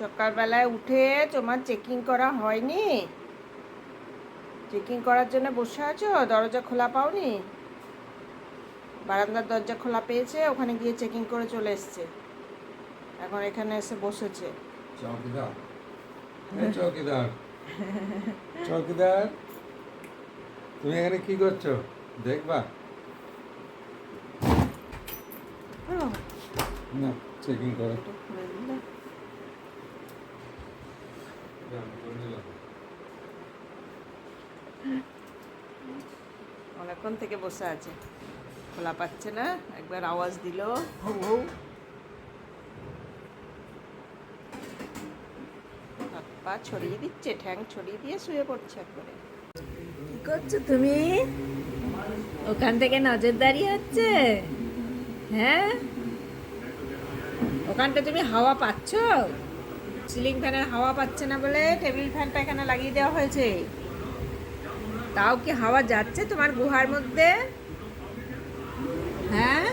সকালবেলায় উঠে তোমার চেকিং করা হয়নি? চেকিং করার জন্য বসে আছো? দরজা খোলা পাওনি? বারান্দার দরজা খোলা পেয়েছে ওখানে গিয়ে চেকিং করে চলে এসছে। এখন এখানে এসে বসেছে। চৌকিদার। চৌকিদার। চৌকিদার তুমি এখানে কি করছ? দেখবা। না চেকিং করো এটা খুলে দিলে। অনেকক্ষণ থেকে বসে আছে। খোলা পাচ্ছে না, একবার আওয়াজ দিল। হৌ হৌ পা ছড়িয়ে দিচ্ছে, ঠ্যাং ছড়িয়ে দিয়ে শুয়ে পড়ছে একবারে। কি করছ তুমি? ওখান থেকে নজরদারি হচ্ছে? হ্যাঁ? ওখানটা তুমি হাওয়া পাচ্ছ? সিলিং ফ্যানের হাওয়া পাচ্ছে না বলে টেবিল ফ্যানটা এখানে লাগিয়ে দেওয়া হয়েছে। তাও কি হাওয়া যাচ্ছে তোমার গুহার মধ্যে? হ্যাঁ?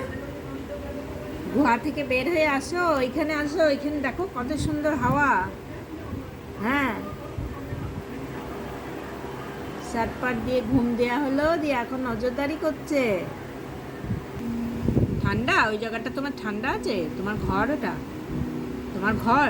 গুহা থেকে বের হয়ে আসো এখানে আসো এখানে দেখো কত সুন্দর হাওয়া। হ্যাঁ? শার্ট পাট দিয়ে ঘুম দেওয়া হলো, দিয়ে এখন নজরদারি করছে। ঠান্ডা? ওই জায়গাটা তোমার ঠান্ডা আছে? তোমার ঘর ওটা? তোমার ঘর?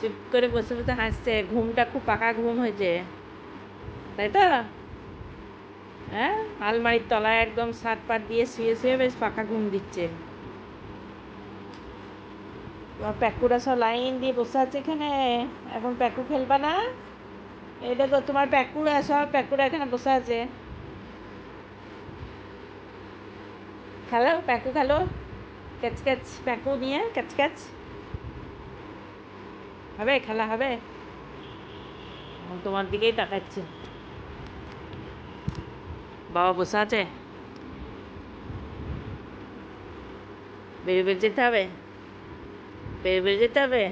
চুপ করে বসে বসে হাসছে, ঘুমটা খুব পাকা ঘুম হয়েছে। তাই তো? হ্যাঁ? আলমারির তলায় একদম সাত পাট দিয়ে শুয়ে শুয়ে বেশ পাকা ঘুম দিচ্ছে। প্যাকুরা সব লাইন দিয়ে বসে আছে এখানে। এখন প্যাকু খেলবা না? এই দেখো তোমার প্যাকুরা সব প্যাকুরা এখানে বসে আছে। খেলো, প্যাকু খেলো। ক্যাচ ক্যাচ, প্যাকু নিয়ে ক্যাচ ক্যাচ। হবে, খেলা হবে? তোমার দিকেই তাকাচ্ছে। বাবা বসে আছে? বেরিয়ে বেরিয়ে যেতে হবে? বেরিয়ে বেরিয়ে যেতে হবে?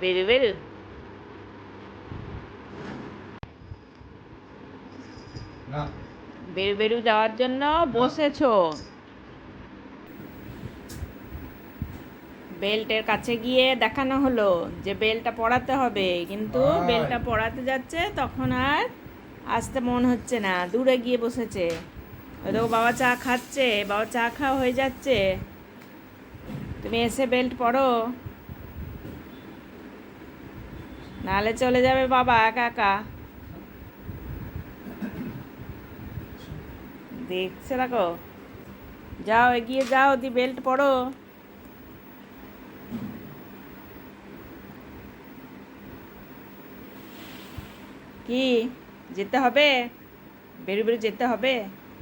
বেরু বেরু। না। বেরু বেরু যাওয়ার জন্য বসেছো। বেল্টের কাছে গিয়ে দেখানো হলো যে বেলটা পড়াতে হবে কিন্তু। বেলটা পড়াতে যাচ্ছে তখন আর আসতে মন হচ্ছে না দূরে গিয়ে বসেছে। ওই দেখো বাবা চা খাচ্ছে বাবা চা খাওয়া হয়ে যাচ্ছে। তুমি এসে বেল্ট পরো নাহলে চলে যাবে বাবা একা একা। দেখছে দেখো। যাও, এগিয়ে যাও, দি বেল্ট পড়ো। কি, যেতে হবে? বেরু বেরু, যেতে হবে?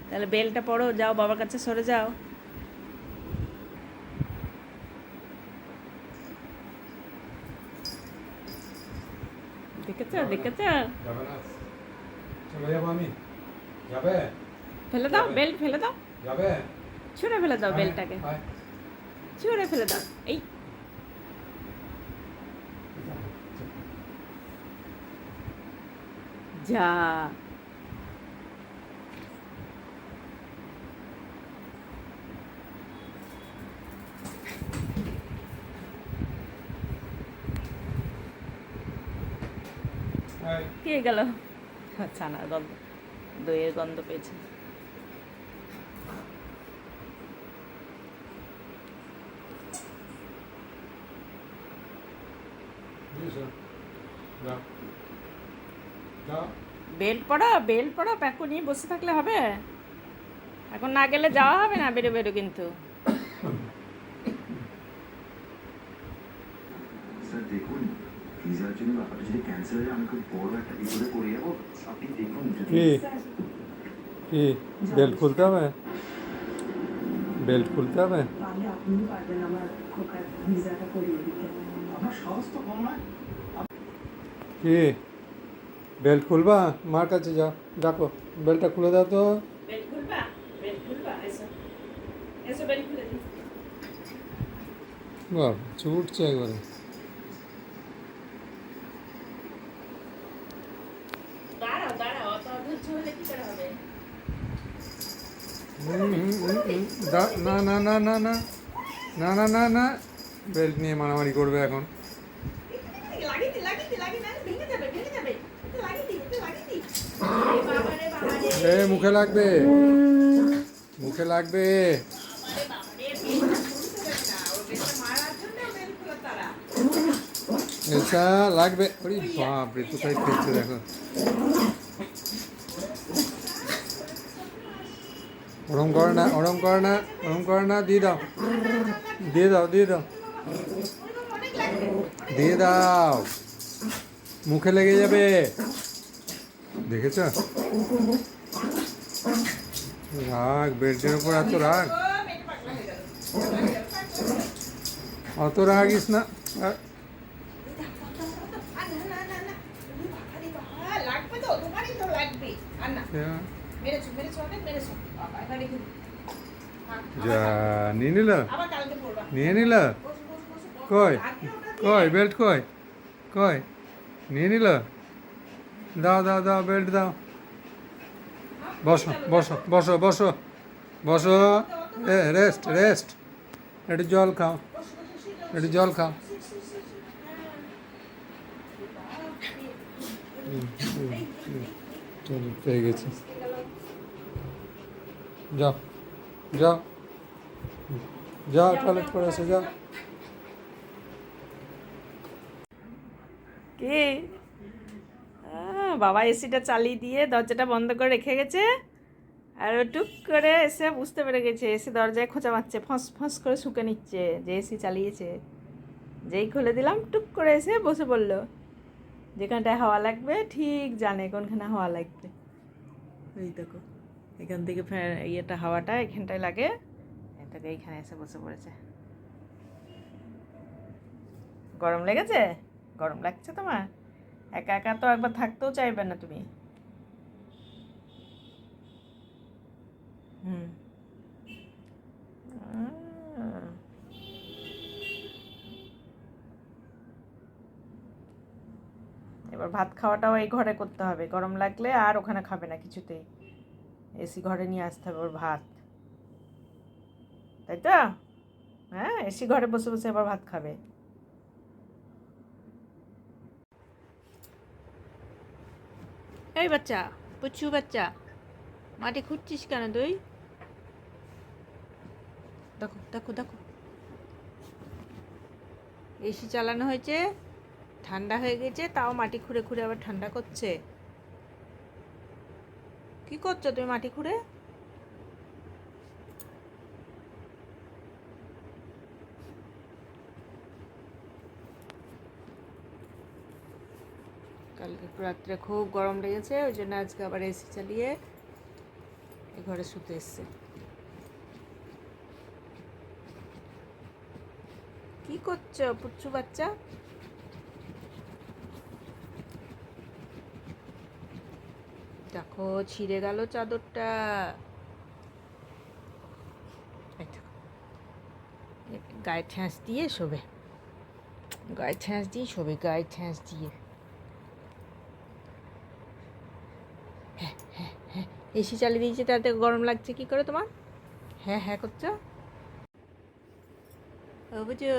তাহলে বেলটা পড়ো, যাও, বাবার কাছে সরে যাও। দেখেছ? দেখেছ? যাবে? ফেলে দাও বেল্ট ফেলে দাও। যাবে? ছুঁড়ে ফেলে দাও আয়, বেলটাকে। আয়। ছুঁড়ে ফেলে দাও এই। যা। কে গেল? ছানার গন্ধ। দইয়ের গন্ধ পেয়েছে বুঝেছ? যাও। যাও। বেল্ট পড়ো বেল্ট পড়ো প্যাকু নিয়ে বসে থাকলে হবে? এখন না গেলে যাওয়া হবে না বেরো বেরো কিন্তু। স্যার দেখুন জন্য ব্যাপারটা যদি ক্যান্সেল হয়ে আমি খুব বড় একটা বিপদে পড়ে যাব। আপনি দেখুন কি? কি? বেল্ট খুলতে হবে? বেল্ট খুলতে হবে? আপনি পারবেন আমার ভিসাটা করিয়ে দিতে। কি? বেল্ট খুলবা? মার কাছে যাও ডাকো। বেল্টটা খুলে দাও তো। বেল্ট খুলবা? বেল্ট খুলবা? এসো। এসো বেল্ট খুলে দিই। বাহ ছুটছে একবারে। না না না না না। না না না না। বেল্ট নিয়ে মারামারি করবে এখন। মুখে লাগবে। মুখে লাগবে। এসা লাগবে। ওরে বাপ রে কোথায় খেলছে দেখো। ওরম কর না, ওরম কর না, ওরম কর না, দিয়ে দাও। দিয়ে দাও দিয়ে দাও। দিয়ে দাও। মুখে লেগে যাবে। দেখেছ? রাগ, বেল্টের উপর এত রাগ? অত রাগ ইস না। নিয়ে নিল? নিয়ে নিল? কই? কই বেল্ট কই? কই? নিয়ে নিল? দাও দাও দাও বেল্ট দাও। বসো বসো বসো বসো বসো। এ রেস্ট রেস্ট একটু জল খাও। একটু জল খাও। চলো, পেয়ে গেছি। যাও যাও। যাও টয়লেট করে এসে, যাও। কে? বাবা এসিটা চালিয়ে দিয়ে দরজাটা বন্ধ করে রেখে গেছে। আর টুক করে এসে বুঝতে পেরে গেছে, এসে দরজায় খোঁচা মারছে, ফস ফস করে শুকে নিচ্ছে যে এসি চালিয়েছে। যেই খুলে দিলাম, টুক করে এসে বসে পড়ল। যেখানটায় হাওয়া লাগবে, ঠিক জানে কোনখানে হাওয়া লাগবে। ওই দেখো, এখান থেকে ফ্যান, ইয়েটা, হাওয়াটা এখানটায় লাগে। এটাকে এইখানে এসে বসে পড়েছে। গরম লেগেছে? গরম লাগছে তোমার? একা একা তো একবার থাকতেও চাইবে না তুমি। এবার ভাত খাওয়াটাও এই ঘরে করতে হবে। গরম লাগলে আর ওখানে খাবে না কিছুতেই। এসি ঘরে নিয়ে আসতে হবে ওর ভাত। তাই তো? হ্যাঁ এসি ঘরে বসে বসে আবার ভাত খাবে। এই বাচ্চা, পুচ্ছু বাচ্চা মাটি খুঁজছিস কেন তুই? দেখো দেখো দেখো। এসি চালানো হয়েছে, ঠান্ডা হয়ে গেছে, তাও মাটি খুঁড়ে খুঁড়ে আবার ঠান্ডা করছে। কি করছ তুমি মাটি খুঁড়ে? কালকে রাত্রে খুব গরম লেগেছে, ওই জন্য আজকে আবার এসি চালিয়ে ঘরে শুতে এসছে। কি করছ, পুচ্ছু বাচ্চা? দেখো, ছিঁড়ে গেল চাদরটা। গায়ে ঠ্যাঁস দিয়ে শোবে। গায়ে ঠ্যাঁস দিয়ে শোবে, গায়ে ঠ্যাঁস দিয়ে। এসি চালিয়ে দিয়েছে তাতে গরম লাগছে কি করে তোমার? হ্যাঁ হ্যাঁ করছ। ও বুঝো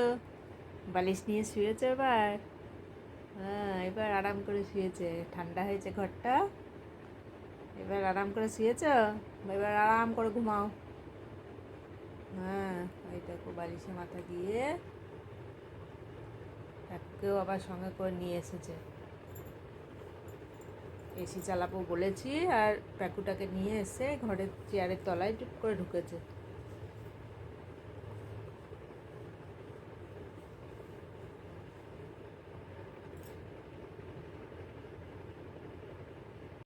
বালিশ নিয়ে শুয়েছে এবার। হ্যাঁ এবার আরাম করে শুয়েছে ঠান্ডা হয়েছে ঘরটা। এবার আরাম করে শুয়েছ? এবার আরাম করে ঘুমাও। হ্যাঁ ওই দেখো বালিশে মাথা দিয়ে কেউ আবার সঙ্গে করে নিয়ে এসেছে। এসি চালাবো বলেছি আর প্যাকুটাকে নিয়ে এসে ঘরের চেয়ারের তলায় টুপ করে ঢুকেছে।